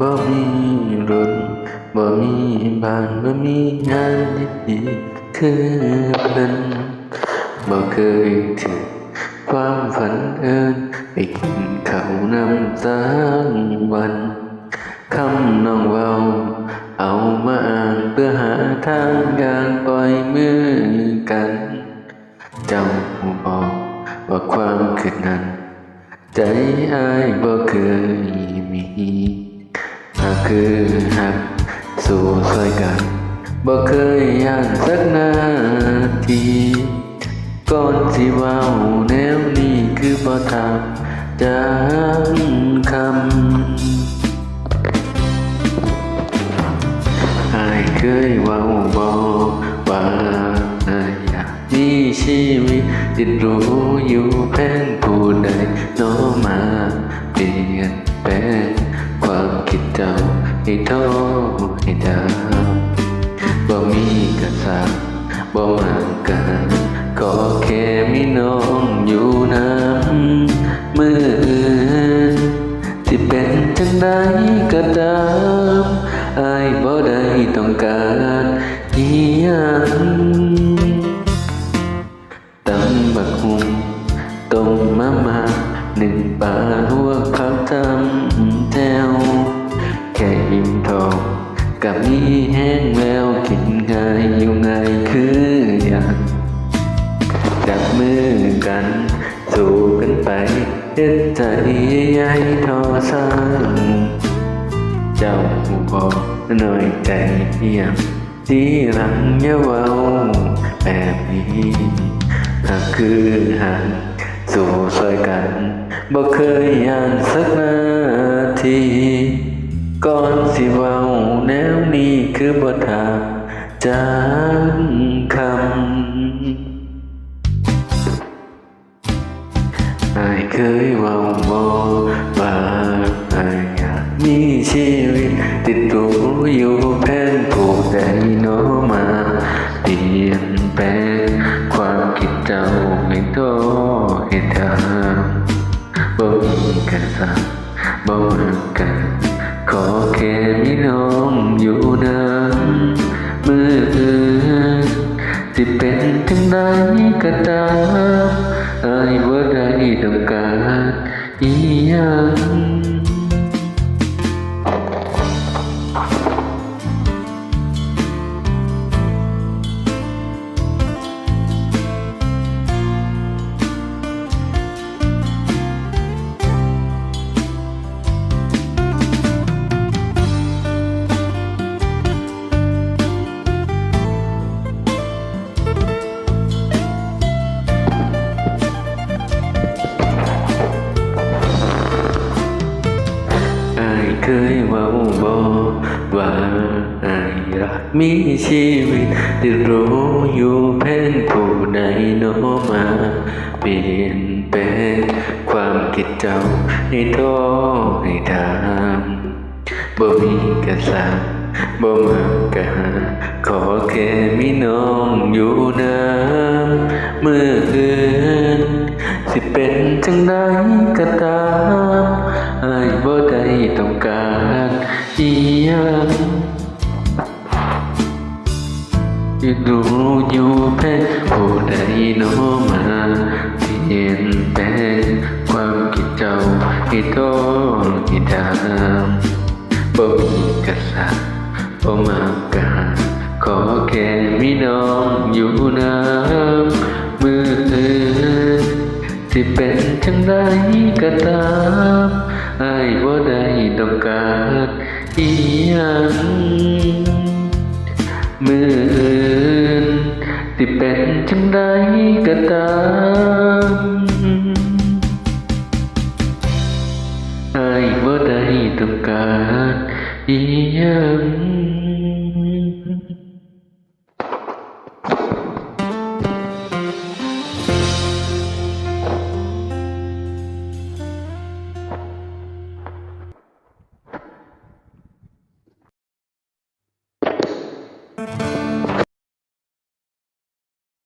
บ่มีรถบ่มีบ้านบ่มีงานดีคือเพิ่นบ่เคยถึงความฝันเอินไปกินข้าวน้ำตาลวันคำน้องเว้า เอามาอ่านเพื่อหาทางอย่างปล่อยมือกัน เจ้าบอกว่าความคิดนั้น ใจอ้ายบ่เคยมี หากคือหักสู่ซอยกันบ่เคยย่านสักนาทีก่อนสิเว้าแนวนี้คือบ่ทำจากคำไอายเคยเว่าบอกว่าอยอยากมีชีวิตติดรู้อยู่แพงผู้ใดโนมาเปลี่ยนแปลง คิดเจ้าให้โทษให้ดาวบ่มีกระสาบ่มากันก็แค่มีน้องอยู่น้ำมือนที่เป็นจังใดก็ตามอายบ่ได้ต้องการอีหยังตำบักหุ่ง กับมีแห้งแล้วกินง่ายอยู่ง่ายคืออยางจับมือกัน สู้กันไปเห็นใจใหญ่ทอสร้างเจ้าบอกหน่อยใจเพียงที่หลังอย่าเวาแบบนี้หากคือหันสู่ซอยกันบ่เคยย่านสักนาที ก่อนสิเว้าแนวนี้คือบ่ทางจากคำไอเคยเว่าบอกว่าอายอยากมีชีวิต ติดตัวอยู่แพนผู้ใดโนมาเปลี่ยนแปลงความคิดเจ้าไม่โตให้ทางบ่มีกันสักบ่มากัน ขอแค่มีน้องอยู่นั้นมืออื่นที่เป็นถึงใดก็ตามอายว่าได้ต้องการอีหยัง ว่า อายอยากมีชีวิตที่รู้อยู่แพนผู้ใดโนมาเปลี่ยนแปลงความคิดเจ้าให้โทให้ทำบ่มีกระสังบ่มากะหาขอแค่มีน้องอยู่น้ำมืออื่นสิเป็นจังใดก็ตาม อีหยังอยากดูอยู่แพ้ผู้ใดโนมาเปลี่ยนแปลงความคิดเจ้าให้โตให้ดามบ่มีกษัตริย์บ่มากะขอแค่มีน้องอยู่น้ำมืออื่นที่เป็นจังใดก็ตาม อายว่าได้ต้องการอีหยังมืออื่นที่เป็นจังใดก็ตามอายว่าได้ต้องการอีหยัง